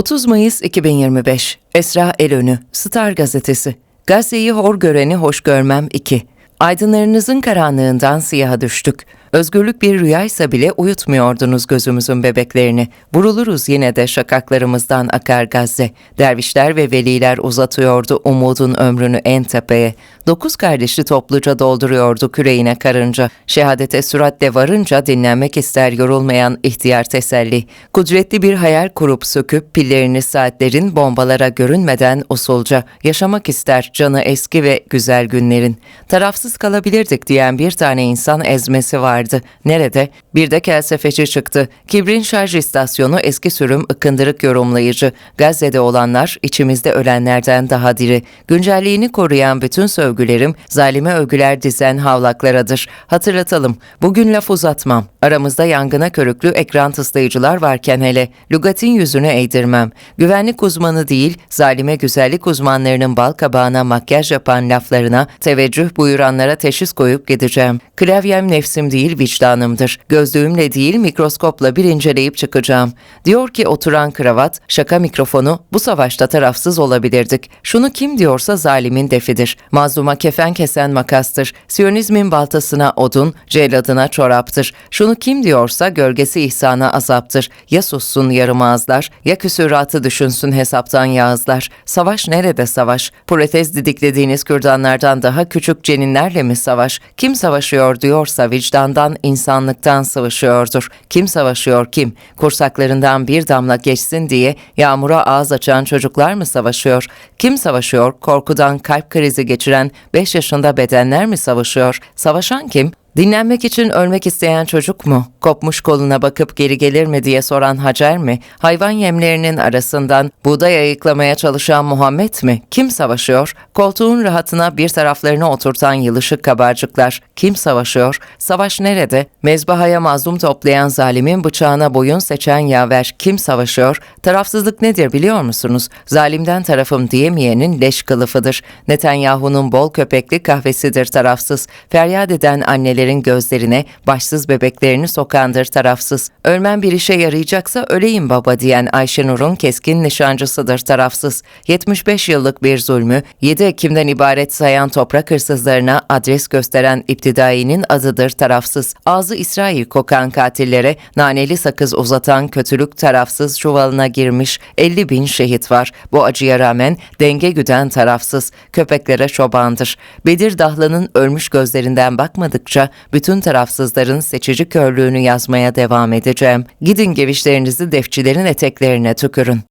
30 Mayıs 2025 Esra Elönü Star Gazetesi Gazze'yi hor göreni hoş görmem 2 Aydınlarınızın karanlığından siyaha düştük. Özgürlük bir rüyaysa bile uyutmuyordunuz gözümüzün bebeklerini. Vuruluruz yine de şakaklarımızdan akar Gazze. Dervişler ve veliler uzatıyordu umudun ömrünü en tepeye. Dokuz kardeşi topluca dolduruyordu küreğine karınca. Şehadete süratle varınca dinlenmek ister yorulmayan ihtiyar teselli. Kudretli bir hayal kurup söküp pillerini saatlerin bombalara görünmeden usulca yaşamak ister canı eski ve güzel günlerin. Tarafsız kalabilirdik diyen bir tane insan ezmesi vardı. Nerede? Bir de felsefeci çıktı. Kibrin şarj istasyonu eski sürüm ıkındırık yorumlayıcı. Gazze'de olanlar içimizde ölenlerden daha diri. Güncelliğini koruyan bütün sövgülerim zalime övgüler dizen havlaklaradır. Hatırlatalım. Bugün laf uzatmam. Aramızda yangına körüklü ekran tıslayıcılar varken hele lügatin yüzünü eğdirmem. Güvenlik uzmanı değil, zalime güzellik uzmanlarının bal kabağına makyaj yapan laflarına teveccüh buyuranlara teşhis koyup gideceğim. Klavyem nefsim değil vicdanımdır. Gözlüğümle değil mikroskopla bir inceleyip çıkacağım. Diyor ki oturan kravat, şaka mikrofonu, bu savaşta tarafsız olabilirdik. Şunu kim diyorsa zalimin defidir. Mazluma kefen kesen makastır. Siyonizmin baltasına odun, celladına çoraptır. Şunu kim diyorsa gölgesi ihsana azaptır. Ya sussun yarım ağızlar, ya küsüratı düşünsün hesaptan yağızlar. Savaş nerede savaş? Protez didiklediğiniz kürdanlardan daha küçük ceninlerle mi savaş? Kim savaşıyor diyorsa vicdandan, insanlıktan savaşıyordur. Kim savaşıyor kim? Kursaklarından bir damla geçsin diye yağmura ağız açan çocuklar mı savaşıyor? Kim savaşıyor? Korkudan kalp krizi geçiren 5 yaşında bedenler mi savaşıyor? Savaşan kim? Dinlenmek için ölmek isteyen çocuk mu? Kopmuş koluna bakıp geri gelir mi diye soran Hacer mi? Hayvan yemlerinin arasından buğday ayıklamaya çalışan Muhammed mi? Kim savaşıyor? Koltuğun rahatına bir taraflarına oturtan yılışık kabarcıklar. Kim savaşıyor? Savaş nerede? Mezbahaya mazlum toplayan zalimin bıçağına boyun seçen yaver. Kim savaşıyor? Tarafsızlık nedir biliyor musunuz? Zalimden tarafım diyemeyenin leş kılıfıdır. Netanyahu'nun bol köpekli kahvesidir tarafsız. Feryat eden anneleri annelerin gözlerine başsız bebeklerini sokandır tarafsız. Ölmem bir işe yarayacaksa öleyim baba diyen Ayşenur'un keskin nişancısıdır tarafsız. 75 yıllık bir zulmü 7 Ekim'den ibaret sayan toprak hırsızlarına adres gösteren iptidainin adıdır tarafsız. Ağzı İsrail kokan katillere naneli sakız uzatan kötülük tarafsız çuvalına girmiş 50 bin şehit var. Bu acıya rağmen denge güden tarafsız. Köpeklere çobandır. Bedir Dahlan'ın ölmüş gözlerinden bakmadıkça bütün tarafsızların seçici körlüğünü yazmaya devam edeceğim. Gidin gevişlerinizi defçilerin eteklerine tükürün.